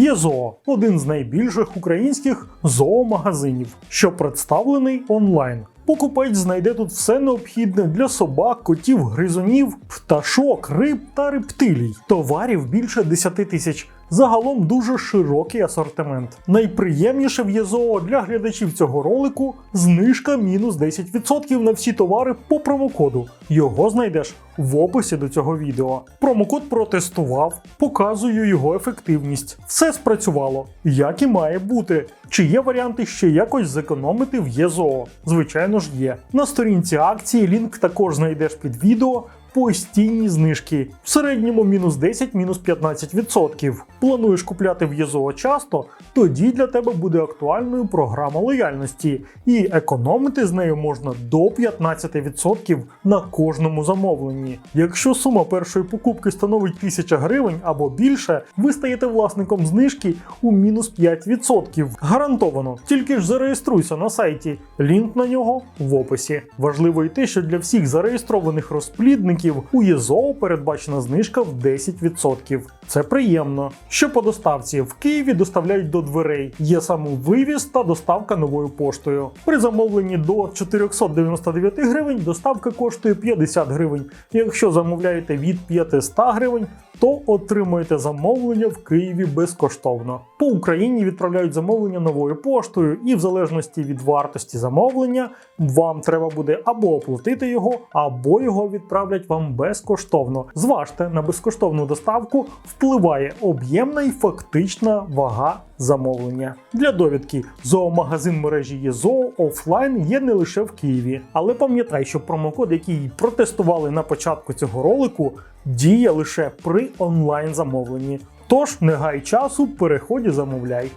ЄЗО один з найбільших українських зоомагазинів, що представлений онлайн. Покупець знайде тут все необхідне для собак, котів, гризунів, пташок, риб та рептилій. Товарів більше 10 тисяч. Загалом дуже широкий асортимент. Найприємніше в ЄЗО для глядачів цього ролику знижка мінус 10% на всі товари по промокоду. Його знайдеш в описі до цього відео. Промокод протестував, показую його ефективність. Все спрацювало, як і має бути. Чи є варіанти ще якось зекономити в ЄЗО? Звичайно ж є. На сторінці акції лінк також знайдеш під відео. Постійні знижки в середньому мінус 10, мінус 15%. Плануєш купляти в ЄЗО часто? Тоді для тебе буде актуальною програма лояльності, і економити з нею можна до 15% на кожному замовленні. Якщо сума першої покупки становить 1000 гривень або більше, ви стаєте власником знижки у мінус 5%. Гарантовано. Тільки ж зареєструйся на сайті. Лінк на нього в описі. Важливо і те, що для всіх зареєстрованих розплідників у ЄЗО передбачена знижка в 10%. Це приємно. Що по доставці в Києві доставляють до дверей. Є самовивіз та доставка новою поштою. При замовленні до 499 гривень доставка коштує 50 гривень. Якщо замовляєте від 500 гривень, то отримуєте замовлення в Києві безкоштовно. По Україні відправляють замовлення новою поштою, і в залежності від вартості замовлення вам треба буде або оплатити його, або його відправлять вам безкоштовно. Зважте, на безкоштовну доставку впливає об'ємна і фактична вага замовлення. Для довідки, зоомагазин мережі ЄЗО офлайн є не лише в Києві, але пам'ятай, що промокод, який протестували на початку цього ролику, діє лише при онлайн замовленні. Тож не гай часу, переходь і замовляй.